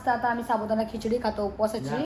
मस्त. आता आम्ही साबुदाणा खिचडी खातो. उपवासाची.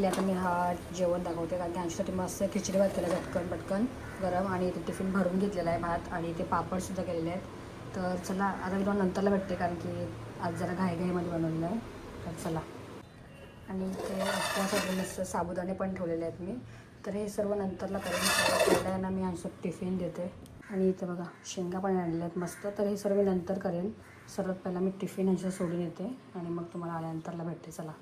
तुम्हाला आता मी हा जेवण दाखवते कारण की आमच्यासाठी मस्त खिचडी भात केला झटकन पटकन गरम आणि इथे टिफिन भरून घेतलेला आहे भात आणि इथे पापडसुद्धा केलेले आहेत. तर चला आता मी तुम्हाला नंतरला भेटते कारण की आज जरा घाईघाईमध्ये बनवलेलं आहे. तर चला. आणि इथे उपवासाचे मस्त साबुदाणे पण ठेवलेले आहेत मी. तर हे सर्व नंतरला करेन पहिल्यांदा मी आमचं टिफिन देते. आणि इथे बघा शेंगा पण आणलेल्या आहेत मस्त. तर हे सर्व मी नंतर करेन. सर्वात पहिला मी टिफिन यांच्या सोडून येते. आणि मग तुम्हाला आल्यानंतरला भेटते. चला.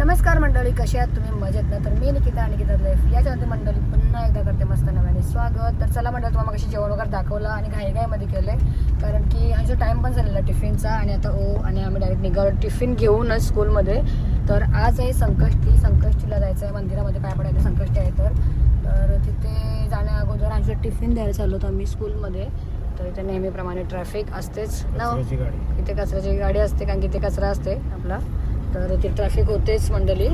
नमस्कार मंडळी कशी आहात तुम्ही? मजेत ना? तर मी निकिता आणि निकिता लाईफ याच्यामध्ये मंडळी पुन्हा एकदा करते मस्त नव्याने स्वागत. तर चला मंडळ तुम्हाला कशी जेवण वगैरे दाखवलं आणि घाईघाईमध्ये केलं कारण की आमचा टाईम पण झालेला टिफिनचा आणि आता ओ आणि आम्ही डायरेक्ट निघालो टिफिन घेऊनच स्कूलमध्ये तर आज आहे संकष्टी. संकष्टीला जायचं आहे. मंदिरामध्ये पाय पडायचं संकष्टी आहे तर. तर तिथे जाण्या अगोदर आमचं टिफिन द्यायला चाललो होतो आम्ही स्कूलमध्ये तर इथे नेहमीप्रमाणे ट्रॅफिक असतेच. ना इथे कचऱ्याची गाडी असते कारण की इथे कचरा असते आपला. तर इथे ट्रॅफिक होतेच मंडळी.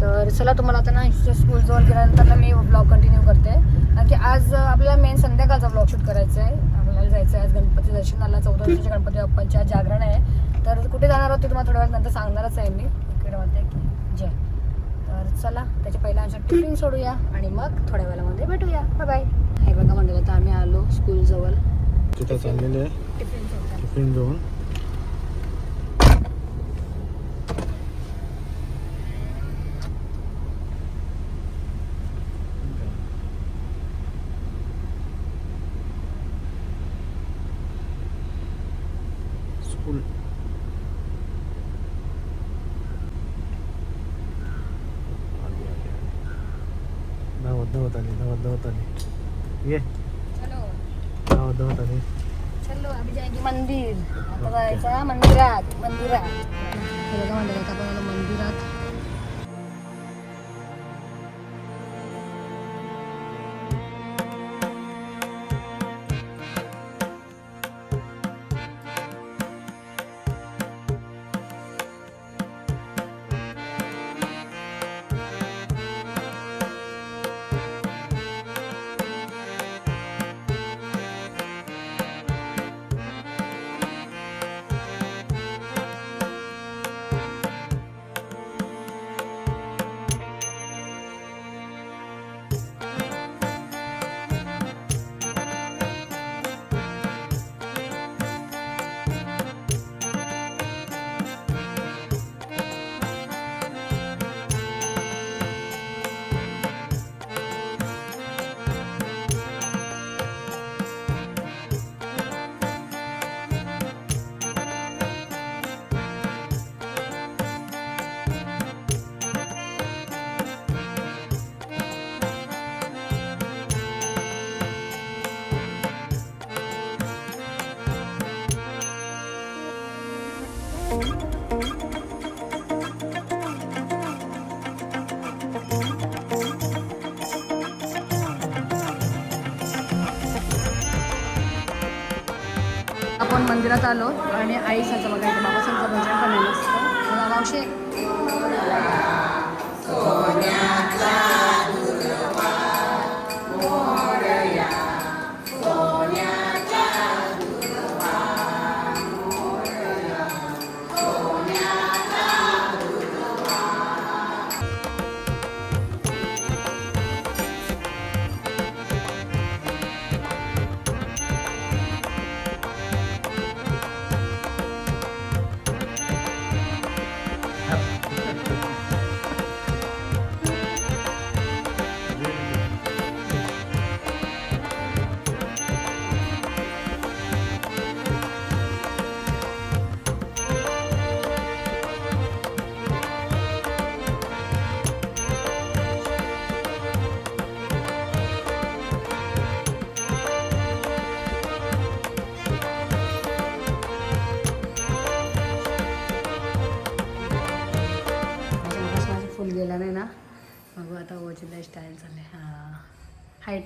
तर चला तुम्हाला आता ना स्कूल जवळ गेल्यानंतर ना मी ब्लॉग कंटिन्यू करते. कारण की आज आपल्याला मेन संध्याकाळचा ब्लॉग शूट करायचा आहे. आपल्याला जायचं आहे आज गणपती दर्शनाला चौदा दिवसाच्या गणपती बाप्पांच्या आज जागरण आहे. तर कुठे जाणार आहोत ते तुम्हाला थोड्या वेळ नंतर सांगणारच आहे मी. इकडे म्हणते की जय. तर चला त्याच्या पहिला आमचं टिफिन सोडूया आणि मग थोड्या वेळामध्ये भेटूया. बाय बाय हे बघा मंडळी आता आम्ही आलो स्कूल जवळ. टिफिन टिफिन घेऊन स्कूल धावत आली धावत धावत आली ये. धावत धावत आली चलो अभी जाएंगे मंदिर. आता जायचं मंदिरात मंदिरात. मंदिरात. आपण मंदिरात आलो आणि आई साचं बघायचं बाबासाहेबचं भजन पण असतं मावशे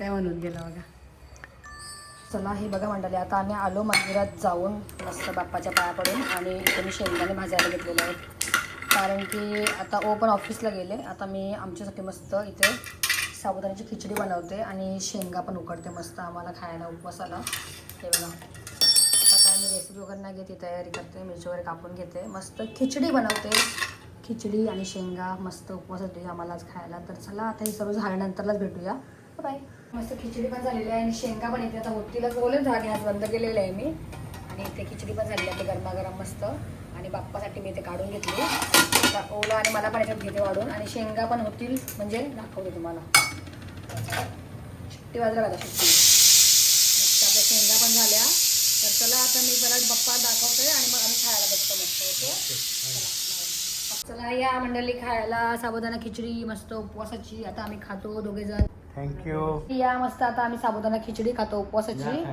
आहे म्हणून गेला बघा. चला हे बघा मंडळी आता आम्ही आलो मंदिरात जाऊन मस्त बाप्पाच्या पाया पडून आणि इथे मी शेंगदाणे भाजायला घेतलेले आहेत. कारण की आता ओ पण ऑफिसला गेले. आता मी आमच्यासाठी मस्त इथे साबुदाण्याची खिचडी बनवते आणि शेंगा पण उकडते मस्त आम्हाला खायला उपवासाला. हे बघा. आता काय मी रेसिपी वगैरे नाही घेते तयारी करते मिरची वगैरे कापून घेते. मस्त खिचडी बनवते. खिचडी आणि शेंगा मस्त उपवास आम्हाला आज खायला. तर चला आता हे सर्व झाल्यानंतरलाच भेटूया. बाय मस्त खिचडी पण झालेली आहे आणि शेंगा पण इथे आता होतीला बोलत जा गॅस बंद केलेलं आहे मी. आणि इथे खिचडी पण झालेली आहे गरमागरम मस्त. आणि बाप्पासाठी मी इथे काढून घेतली. आता ओला आणि मला पण याच्यात घेते वाढून. आणि शेंगा पण होतील म्हणजे दाखवते तुम्हाला. शिट्टी वाजला बघा शिट्टी. मस्त आपल्या शेंगा पण झाल्या. तर चला आता मी परत बाप्पा दाखवते आणि मग आम्ही खायला बसतो मस्त ओके? चला या मंडळी खायला. साबुदाणा खिचडी मस्त उपवासाची. आता आम्ही खातो दोघे जण थँक्यू या मस्त आता आम्ही साबुदाणा खिचडी खातो उपवासाची.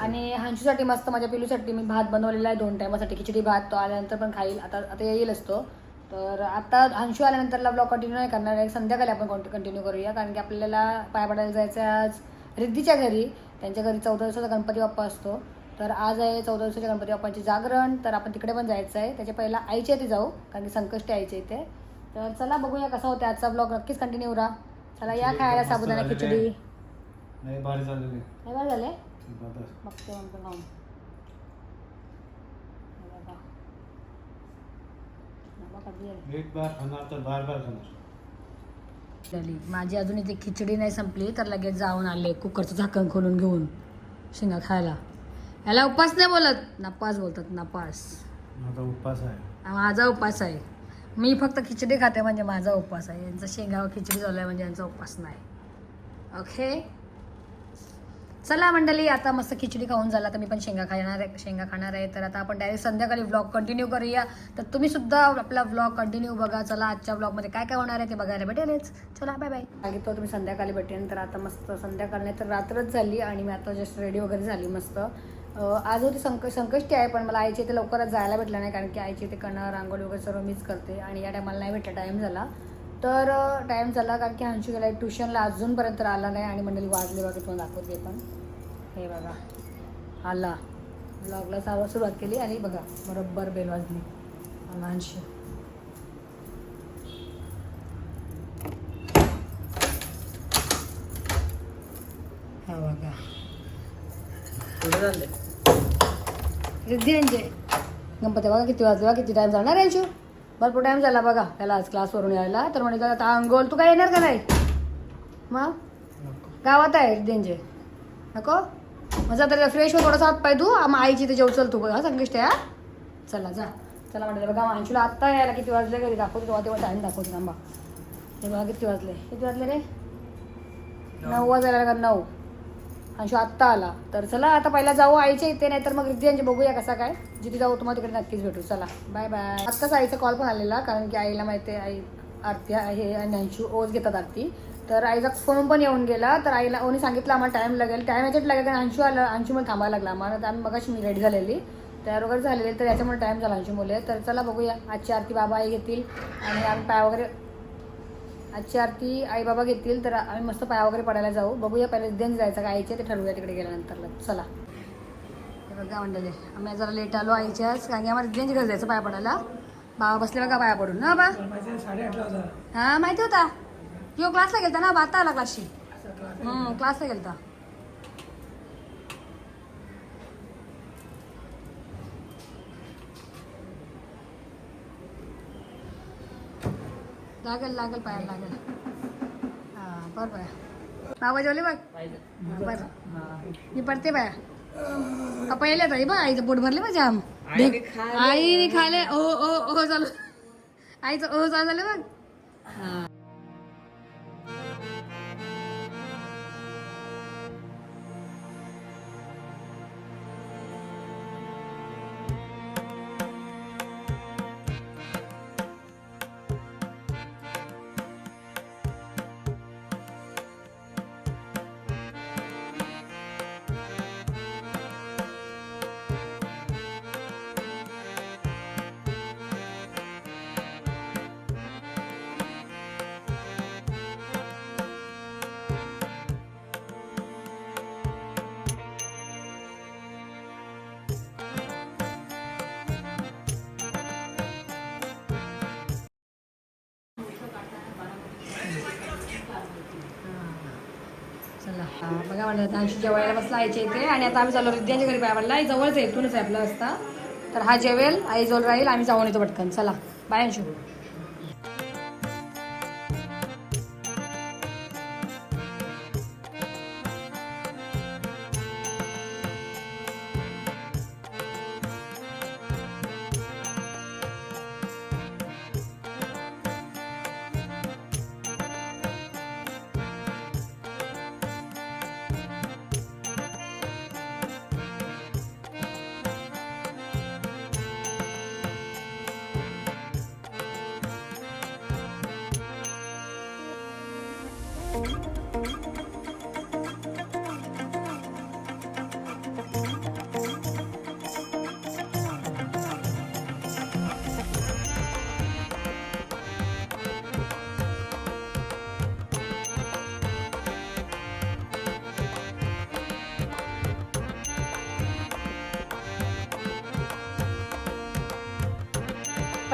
आणि हंशूसाठी मस्त माझ्या पिलूसाठी मी भात बनवलेला आहे दोन टायमासाठी. खिचडी भात तो आल्यानंतर पण खाईल. आता आता येईलच तो तर आता हंशू आल्यानंतरला ब्लॉग कंटिन्यू नाही करणार आहे. संध्याकाळी आपण कंटिन्यू करूया. कारण की आपल्याला पाय पडायला जायचं आज. रिद्धीच्या घरी. त्यांच्या घरी चौदा दिवसाचा गणपती बाप्पा असतो. तर आज आहे चौदा दिवसाच्या गणपती बाप्पाची जागरण. तर आपण तिकडे पण जायचं आहे. त्याच्या पहिला आईच्या इथे जाऊ कारण की संकष्टी आईच्या इथे. तर चला बघूया कसा होता आजचा ब्लॉग नक्कीच कंटिन्यू राहा चला या खायला साबुदाणा खिचडी. नाही भारी हे झाले? बघते म्हणतो खाऊन. झाली. माझी अजून इथे खिचडी नाही संपली तर लगेच जाऊन आले कुकरचं झाकण खोलून घेऊन शेंगा खायला. याला उपास नाही बोलत. नपास बोलतात नपास. माझा उपवास आहे. माझा उपास आहे. मी फक्त खिचडी खाते म्हणजे माझा उपवास आहे. यांचा शेंगा खिचडी चालू आहे म्हणजे यांचा उपवास नाही. ओके? चला मंडळी आता मस्त खिचडी खाऊन झाला तर मी पण शेंगा खाणार आहे शेंगा खाणार आहे. तर आता आपण डायरेक्ट संध्याकाळी व्लॉग कंटिन्यू करूया. तर तुम्ही सुद्धा आपला व्लॉग कंटिन्यू बघा. चला आजच्या व्लॉगमध्ये काय काय होणार आहे ते बघायला भेटेलच. चला बाय बाय सांगितलं तुम्ही संध्याकाळी भेटेन. तर आता मस्त संध्याकाळ नाही तर रात्रच झाली आणि मी आता जस्ट रेडी वगैरे झाली मस्त. आज होती संक संकष्टी आहे पण मला आईच्या इथे लवकरच जायला भेटलं नाही कारण की आईच्या इथे कणं रांगोळी वगैरे सर्व मीच करते आणि या टायमाला नाही भेटला टाईम झाला. तर टाईम झाला कारण की हंशू गेला ट्युशनला अजूनपर्यंत आला नाही आणि मंडळी वाजले बघा तुम्हाला दाखवते पण. हे बघा आला. ब्लॉगला सर्व सुरुवात केली आणि बघा बरोबर बेल वाजली. आला हा बघा. रिद्धियांचे गणपती बघा किती वाजले किती टाइम जाणार आहे अंशू भरपूर टाइम झाला बघा. त्याला आज क्लासवरून यायला. तर म्हणे आता अंगोल तू काय येणार का नाही? मग? गावात आहे रिद्धियांचे नको? मग आता फ्रेश हो थोडासा हात पाय तू मग आईची ते जेव चल तू बघा संकष्ट हा. चला जा. चला म्हटलं बघा अंशूला आत्ता यायला किती वाजले घरी दाखवतो तेव्हा तेव्हा टाइम दाखवतो थांबा. हे बघा किती वाजले? किती वाजले रे? नऊ. वाजायला का नऊ. अंशू आत्ता आला. तर चला आता पहिला जाऊ आईच्या इथे नाही तर मग रिद्धियांचे बघूया कसा काय. जिथे जाऊ तुम्हाला तिकडे नक्कीच भेटू. चला बाय बाय आत्ताच आईचा कॉल पण आलेला कारण की आईला माहिती आहे आई आरती आहे आणि अंशू ओज घेतात आरती. तर आईचा फोन पण येऊन गेला तर आईला ओनी सांगितलं आम्हाला टाइम लागेल. टाइम याच्यात लागेल कारण अंशू आला अंशूमुळे थांबायला लागला. आम्हाला तर आम्ही मगाशी मी रेडी झालेली. तयार वगैरे झालेली तर याच्यामुळे टाइम झाला अंशू मुले तर चला बघूया आजची आरती बाबा आई घेतील आणि आम्ही पाय वगैरे आजची आरती आई बाबा घेतील तर आम्ही मस्त पाया वगैरे पडायला जाऊ. बघूया पहिले उद्यान जायचं काय आईचे ते ठरवूया तिकडे गेल्यानंतर चला. बघा मंडळी आम्ही जरा लेट आलो आईच्याच कारण की आम्हाला रिद्धियांच्या घरी जायचं पाया पडायला. बाबा बसले बघा पाया पडून. ना बा हा माहिती होता? यो क्लासला गेलता ना बा आता आला क्लासशी क्लासला गेलता. लागेल लागेल पायाला लागेल. हा बर पाया बाबा जेवले बघ? हा, बरं. मी पडते बाया. पहिले ताई बघ आईचं पोट भरले बघ जाम. आईने खाले ओ ओ ओ चालू. आईचं ओ चालू झालं बघ. हा. हा, बघा म्हणलं जेवायला बसला आईच्या इथे. आणि आता आम्ही चालू रिद्यांच्या घरी पाया पडला आई जवळच आहे इथूनच आहे आपलं असता तर हा जेवेल आई जवळ राहील आम्ही जाऊन येतो पटकन. चला. बाय अंशू.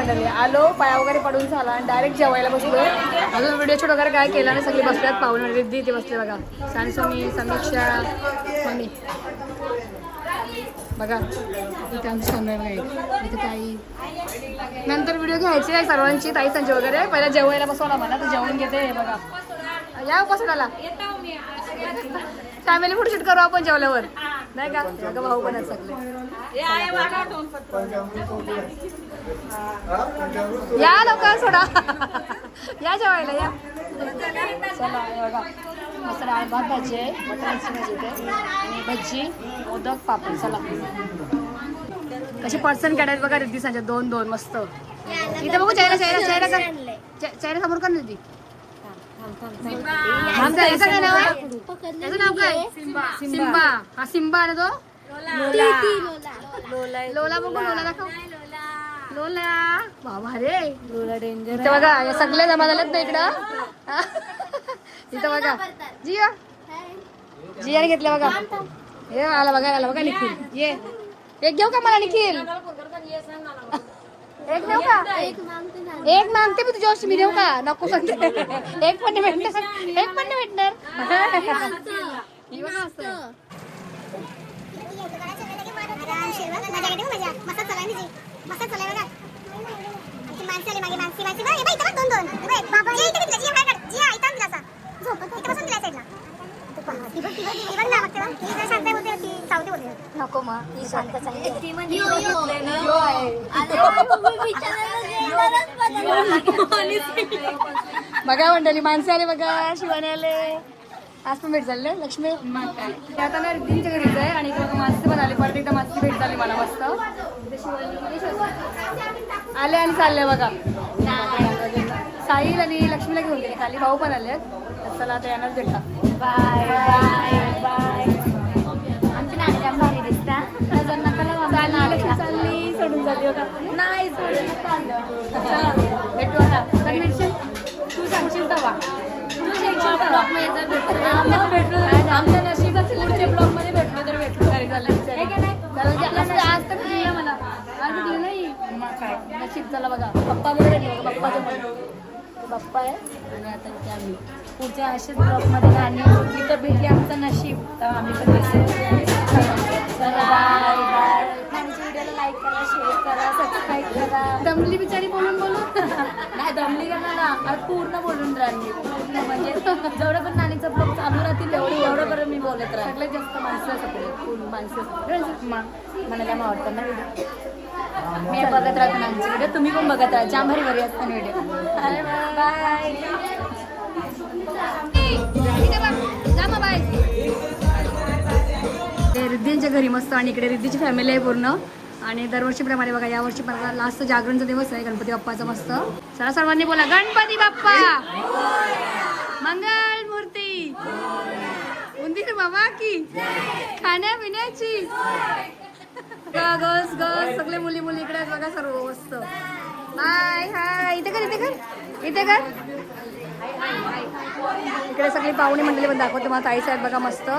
मंडळी आलो पाया वगैरे पडून झाला आणि डायरेक्ट जेवायला बसलो अजून व्हिडिओ शूट वगैरे काय केला नाही सगळे बसल्यात पाहुणे रिद्धी ते बसले बघा. सानी स्वामी समीक्षा मम्मी बघा इथे आमची आहे. बघा इथे ताई. नंतर व्हिडिओ घ्यायचे आहे सर्वांची ताई संजय वगैरे. पहिला जेवायला बसवला मला तर जेवण घेते हे बघा. या बसवला फॅमिली फोटोशूट करू आपण जेवल्यावर. नाही का? भाऊ पण सगळे. या लवकर सोडा. या जेवायला या. चला हे बघा. मस्त डाळ भात भाजी आहे मटणाची भाजी आणि भजी मोदक पापड. चला. कसे पर्सन काढायचे बघा रिद्धी सांच्या दोन दोन. मस्त. इथे बघू चेहरा चेहरा चेहरा कर चे- चेहरा समोर कर ना याचं काय नाव आहे? त्याचं नाव काय? सिम्बा. हा सिम्बा ना तो? लोला बघू लोला दाखव. लोला बाबा रे लोला डेंजर इथं बघा या सगळे जमा झालेत ना इकडं इथं बघा जिया जियाने घेतलं बघा हे आला बघा आला बघा निखिल ये एक घेऊ का मला निखिल एक देऊ का एक मागते मी तुझ्या मी देऊ का नको सांगते एक पण नाही भेटणार एक पण ही बघा असं. नको मा ही शांतच आहे बघा मंडळी माणसे आले बघा शिवाने आले. आज पण भेट झाले लक्ष्मी? आता ना रिद्धींच्या घरीच आहे आणि माणसे पण आले परत एकदा माणसं भेट झाली मला मस्त. आले आणि चालले बघा. साहिल आणि लक्ष्मीला घेऊन गेले. खाली भाऊ पण आले चला आता येणार भेटला बाय बाय बाय. आमची नाणी जाम भारी दिसता. नजर नका चालली सोडून चालली बघा. नाही सोडून भेटू आता. नशीब चला बघा. पप्पा बरोबर बघा पप्पाच्या पप्पा आहे. आणि आता इथे आम्ही. पुढच्या अशाच ब्लॉगमध्ये गाणी इथं भेटली आमचं नशीब. तर आम्ही पण तर आमच्या व्हिडिओला लाईक करा शेअर करा सबस्क्राईब करा. दमली बिचारी बोलून बोलून. नाही दमली का ना आज पूर्ण बोलून राहिली. पूर्ण म्हणजे जेवढं पण नानीचं ब्लॉग चालू राहतील तेवढं एवढं बरं मी बोलत राहील. सगळ्यात जास्त माणसं सगळे पूर्ण माणसं मला काय आवडतं ना. मी बघत राहतो नानीचे व्हिडिओ तुम्ही पण बघत राहा. जाम भारी भारी असतात व्हिडिओ बाय रिद्धींच्या घरी मस्त आणि इकडे रिद्धीची फॅमिली आहे पूर्ण. आणि दरवर्षीप्रमाणे बघा यावर्षी पण लास्ट जागरणचा दिवस आहे गणपती बाप्पाचा मस्त. चला सर्वांनी बोला गणपती बाप्पा! मंगल मूर्ती! उंदीर बाबा की? खाण्यापिण्याची? गस गस सगळे मुली मुली इकडे बघा सर्व मस्त. हाय हाय इथे कर इथे कर इथे कर. इकडे सगळी पाहुणी मंडळी पण दाखवते मला ताईस आहेत बघा मस्त.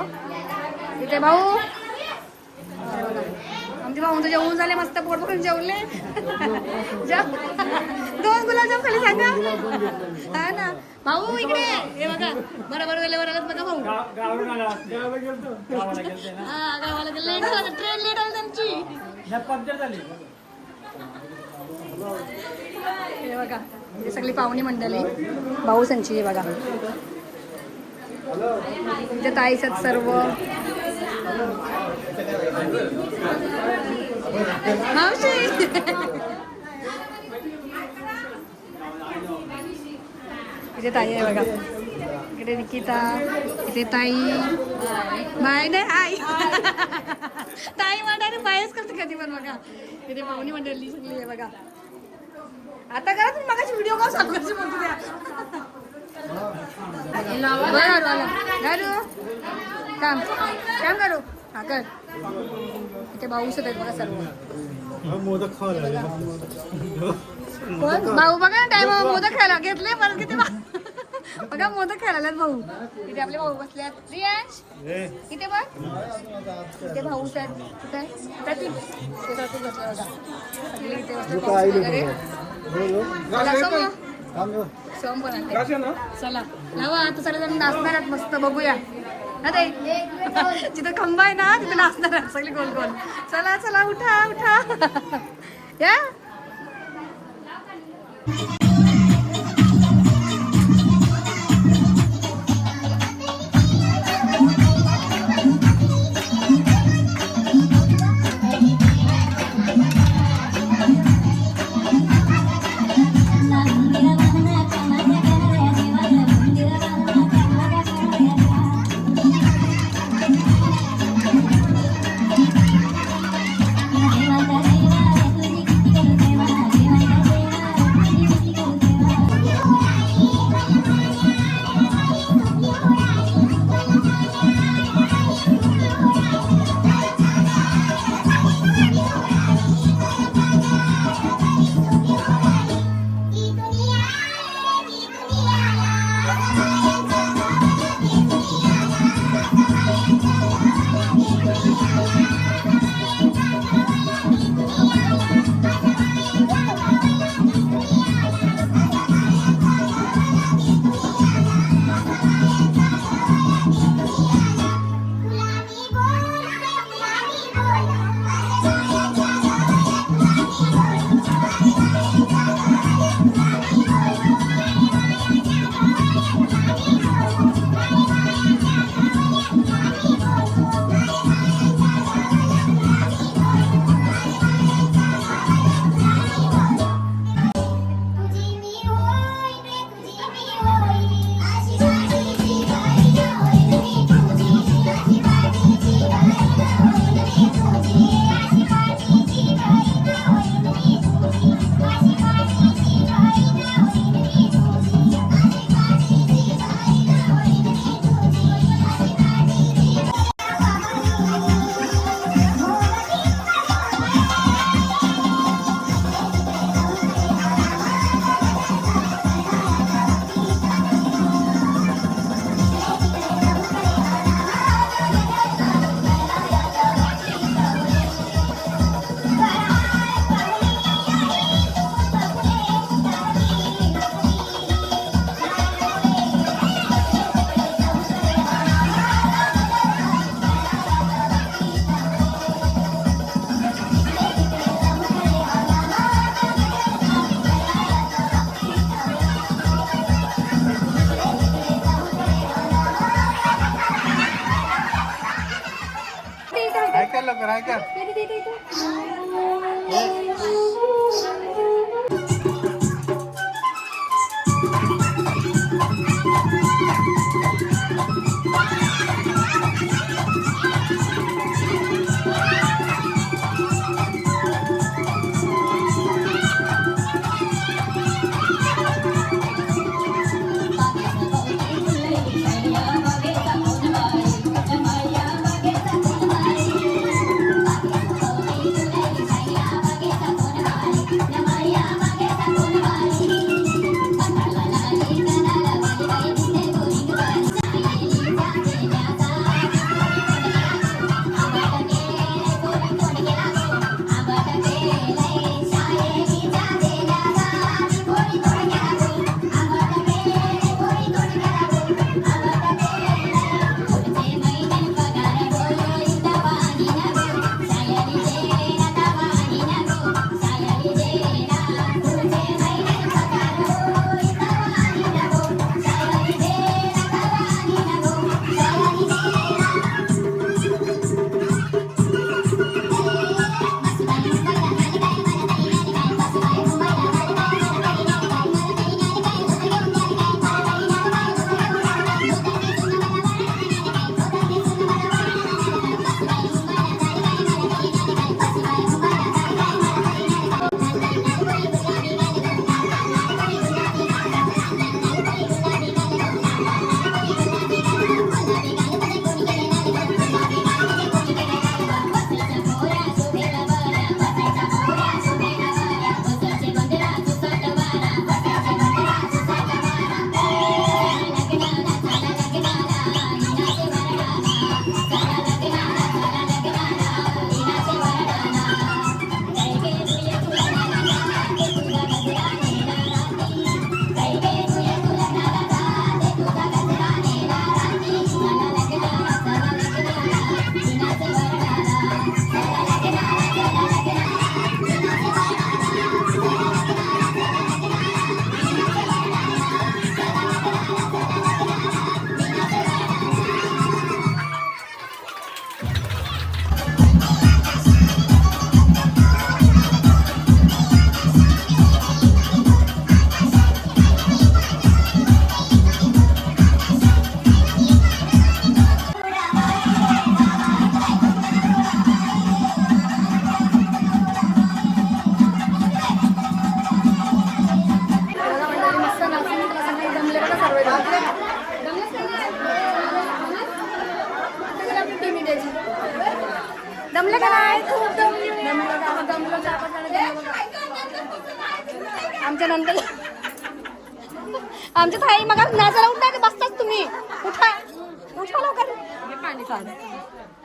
इथे भाऊ. आमचे भाऊ तर जेवून झाले मस्त पोट भरून जेवले. जेव- दोन गुलाबजाम खाली सांगा. हा ना. भाऊ इकडे. हे बघा. बरोबर वेळेवर आलात बघा भाऊ. गावाला झाला ट्रेन लेट आली त्यांची ह्या झाली. हे बघा हे सगळी पाहुणी मंडळी भाऊ संची हे बघा. इथे ताईस सर्व. मावशी! ताई आहे बघा. इकडे निकिता. इथे ताई. बाय नाही आई. ताई म्हणा बायच करते कधी पण बघा. इथे पाहुणी मंडळी सगळी आहे बघा. आता करा तुम्ही मगाची व्हिडिओ कॉल चालू करायची काम. काम करू. हा कर. इथे भाऊ सुद्धा बघा सर्व. मोदक खावा कोण? भाऊ बघा टाइम मोदक खायला घेतले परत किती बघा मोदक खायला भाऊ. इथे आपले भाऊ बसले आहेत रियांश इथे बघ. इथे भाऊ आहेत कुठे? प्रतीक ते प्रतीक बसले इथे बसले वगैरे. सोम. सोम पण आले. चला. लावा आता सगळेजण नाचणार आहेत मस्त. बघूया. ना जिथं खंबा आहे ना तिथे नाचणार आहेत सगळे गोल गोल. चला चला उठा उठा. या.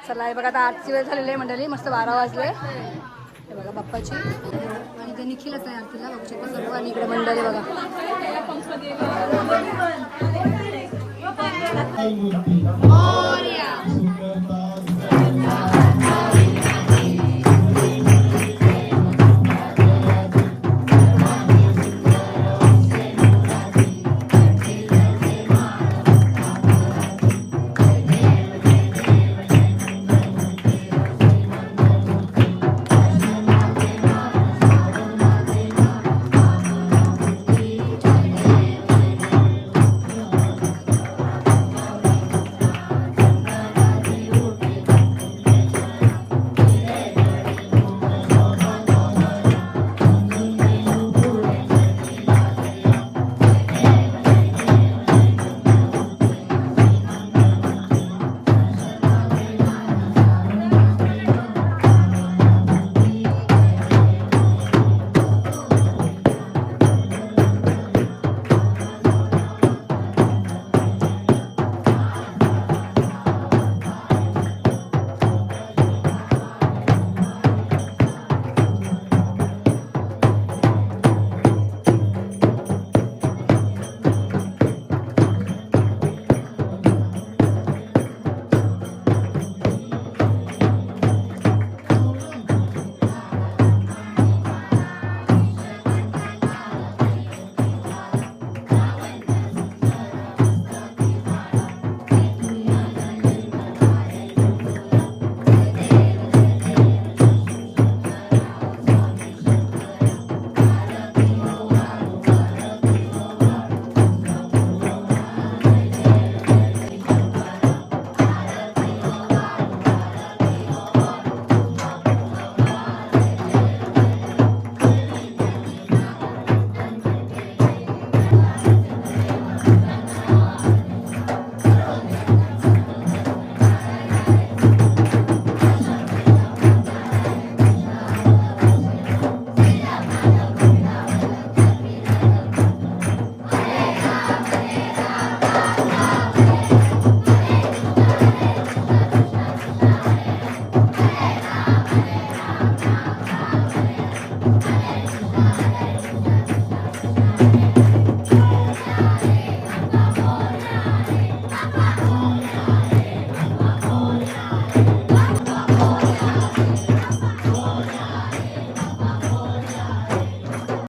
चला हे बघा आता आठची वेळ झालेली आहे मंडळी. मस्त बारा वाजले. हे बघा बाप्पाची. आणि ते निखिलच आहे आरतीला. बघू शकता सर्व. आणि इकडे मंडळी बघा.